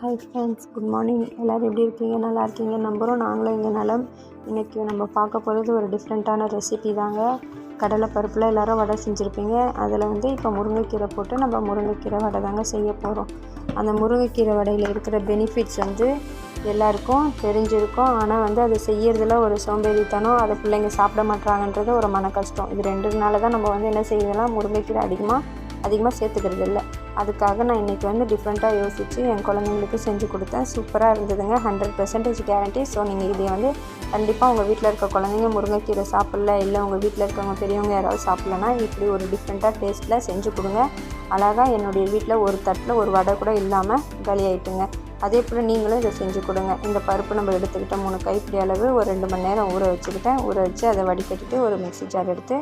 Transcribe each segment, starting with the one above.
Hi friends good morning எல்லோரும் எப்படி இருக்கீங்க? நல்லா இருக்கீங்க? நம்புகிறோம் நாங்களும் இங்கே நலம். இன்றைக்கி நம்ம பார்க்க போகிறது ஒரு டிஃப்ரெண்ட்டான ரெசிபி தாங்க. கடலை பருப்பில் எல்லோரும் வடை செஞ்சுருப்பீங்க. அதில் வந்து இப்போ முருங்கைக்கீரை போட்டு நம்ம முருங்கைக்கீரை வடை தாங்க செய்ய போகிறோம் அந்த முருங்கைக்கீரை வடையில் இருக்கிற பெனிஃபிட்ஸ் வந்து எல்லாருக்கும் தெரிஞ்சிருக்கும். ஆனால் வந்து அதை செய்யறதுல ஒரு சோம்பேறித்தனம் அதை பிள்ளைங்க சாப்பிட மாட்டாங்கன்றது ஒரு மன கஷ்டம். இது ரெண்டுனால தான் நம்ம வந்து என்ன செய்யலாம் முருங்கைக்கீரை அதிகமாக அதிகமாக சேர்த்துக்கிறது இல்லை. அதுக்காக நான் இன்றைக்கி வந்து டிஃப்ரெண்ட்டாக யோசித்து என் குழந்தைங்களுக்கு செஞ்சு கொடுத்தேன். சூப்பராக இருந்ததுங்க. ஹண்ட்ரட் பர்சன்டேஜ் கேரண்டி ஸோ நீங்கள் இதை வந்து கண்டிப்பாக உங்கள் வீட்டில் இருக்க குழந்தைங்க முருங்கைக்கீரை சாப்பிடல இல்லை உங்கள் வீட்டில் இருக்கவங்க பெரியவங்க யாராவது சாப்பிட்லனா இப்படி ஒரு டிஃப்ரெண்ட்டாக டேஸ்ட்டில் செஞ்சு கொடுங்க. அழகாக என்னுடைய வீட்டில் ஒரு தட்டில் ஒரு வடை கூட இல்லாமல் காலி ஆகிட்டுங்க அதே போல் நீங்களும் இதை செஞ்சு கொடுங்க. இந்த பருப்பு நம்ம எடுத்துக்கிட்ட மூணு கைப்பிடி அளவு ஒரு ரெண்டு மணி நேரம் ஊற வச்சுக்கிட்டேன். ஊற வச்சு அதை வடிகட்டிட்டு ஒரு மிக்சி ஜார் எடுத்து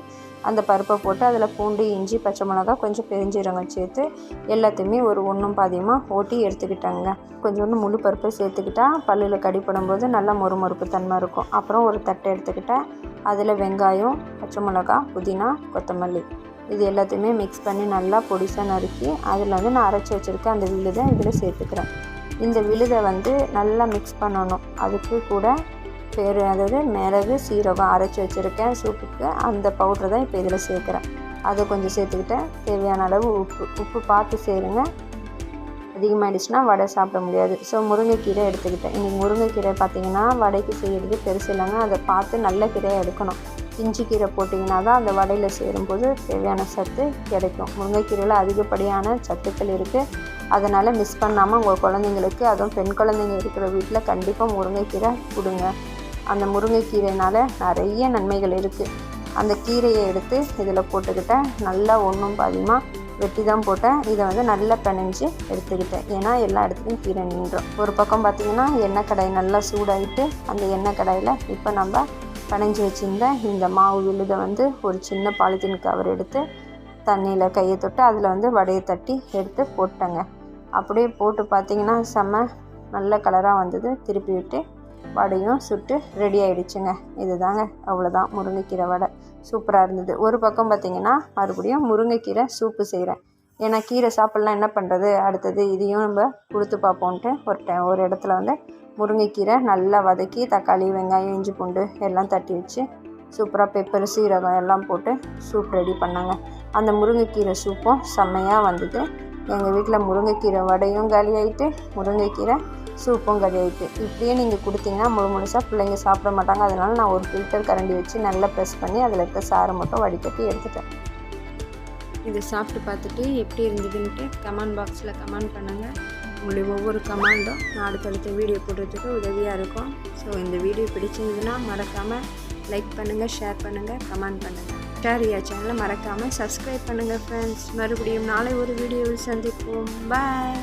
அந்த பருப்பை போட்டு அதில் பூண்டு இஞ்சி பச்சை மிளகா கொஞ்சம் பெருஞ்சீரகம் சேர்த்து எல்லாத்தையுமே ஒரு ஒன்றும் பாதியமாக ஓட்டி எடுத்துக்கிட்டாங்க. கொஞ்சோண்டு முழு பருப்பை சேர்த்துக்கிட்டா பல்லில் கடிப்படும் போது நல்லா மொறுமொறுப்பு தன்மை இருக்கும். அப்புறம் ஒரு தட்டை எடுத்துக்கிட்டேன். அதில் வெங்காயம் பச்சை மிளகா புதினா கொத்தமல்லி. இது எல்லாத்தையுமே மிக்ஸ் பண்ணி நல்லா பொடிசாக நறுக்கி அதில் வந்து நான் அரைச்சி வச்சுருக்கேன் அந்த வில்லு தான் இதில் சேர்த்துக்கிறேன். இந்த விழுதை வந்து நல்லா மிக்ஸ் பண்ணணும். அதுக்கு கூட பேர் அதாவது மிளகு சீரகம் அரைச்சி வச்சுருக்கேன் சூப்புக்கு. அந்த பவுட்ரு தான் இப்போ இதில் சேர்க்குறேன். அதை கொஞ்சம் சேர்த்துக்கிட்டேன். தேவையான அளவு உப்பு. உப்பு பார்த்து சேருங்க. அதிகமாகிடுச்சுன்னா வடை சாப்பிட முடியாது. ஸோ முருங்கைக்கீரை எடுத்துக்கிட்டேன். இன்றைக்கி முருங்கைக்கீரை பார்த்திங்கன்னா வடைக்கு செய்கிறது பெருசு இல்லைங்க. அதை பார்த்து நல்ல கீரையாக எடுக்கணும். இஞ்சி கீரை போட்டிங்கன்னா தான் அந்த வடையில் சேரும்போது தேவையான சத்து கிடைக்கும். முருங்கைக்கீரையில் அதிகப்படியான சத்துக்கள் இருக்குது அதனால் மிஸ் பண்ணாமல் உங்கள் குழந்தைங்களுக்கு அதுவும் பெண் குழந்தைங்க இருக்கிற வீட்டில் கண்டிப்பாக முருங்கைக்கீரை கொடுங்க. அந்த முருங்கைக்கீரைனால் நிறைய நன்மைகள் இருக்குது அந்த கீரையை எடுத்து இதில் போட்டுக்கிட்டேன் நல்லா ஒன்றும் பாதியமாக வெட்டி தான் போட்டேன். இதை வந்து நல்லா பிணைஞ்சு எடுத்துக்கிட்டேன். ஏன்னா எல்லா இடத்துலையும் கீரை நின்றோம் ஒரு பக்கம் பார்த்திங்கன்னா எண்ணெய் கடாய் நல்லா சூடாகிட்டு அந்த எண்ணெய் கடாயில் இப்போ நம்ம பிணைஞ்சி வச்சுருந்த இந்த மாவு விழுதை வந்து ஒரு சின்ன பாலித்தீன் கவர் எடுத்து தண்ணியில் கையை தொட்டு அதில் வந்து வடையை தட்டி எடுத்து போட்டேங்க. அப்படியே போட்டு பார்த்திங்கன்னா செம்ம நல்ல கலராக வந்தது. திருப்பி விட்டு வடையும் சுட்டு ரெடி ஆகிடுச்சுங்க இது தாங்க அவ்வளோதான் முருங்கைக்கீரை வடை. சூப்பராக இருந்தது. ஒரு பக்கம் பார்த்திங்கன்னா மறுபடியும் முருங்கைக்கீரை சூப்பு செய்கிறேன் ஏன்னா கீரை சாப்பிட்லாம் என்ன பண்ணுறது அடுத்தது இதையும் நம்ம கொடுத்து பார்ப்போன்ட்டு ஒரு டைம் ஒரு இடத்துல வந்து முருங்கைக்கீரை நல்லா வதக்கி தக்காளி வெங்காயம் இஞ்சி பூண்டு எல்லாம் தட்டி வச்சு சூப்பராக பெப்பர் சீரகம் எல்லாம் போட்டு சூப் ரெடி பண்ணாங்க. அந்த முருங்கைக்கீரை சூப்பும் செம்மையாக வந்தது. எங்கள் வீட்டில் முருங்கைக்கீரை வடையும் காலி ஆகிட்டு முருங்கைக்கீரை சூப்பும் கிடையாது இப்படியே நீங்கள் கொடுத்தீங்கன்னா முழு முழுசாக பிள்ளைங்க சாப்பிட மாட்டாங்க. அதனால் நான் ஒரு ஃபில்டர் கரண்டி வச்சு நல்லா ப்ரெஸ் பண்ணி அதில் இருக்க சாரை மட்டும் வடிகட்டி எடுத்துட்டேன். இதை சாப்பிட்டு பார்த்துட்டு எப்படி இருந்ததுன்ட்டு கமெண்ட் பாக்ஸில் கமெண்ட் பண்ணுங்கள் உங்களுடைய ஒவ்வொரு கமெண்டும் நான் அடுத்தடுத்த வீடியோ போடுறதுக்கு உதவியாக இருக்கும். ஸோ இந்த வீடியோ பிடிச்சிருந்ததுன்னா மறக்காமல் லைக் பண்ணுங்கள் ஷேர் பண்ணுங்கள் கமெண்ட் பண்ணுங்கள் ஷேர் சேனலை மறக்காமல் சப்ஸ்கிரைப் பண்ணுங்கள் ஃப்ரெண்ட்ஸ் மறுபடியும் நாளை ஒரு வீடியோவில் சந்திப்போம். பாய்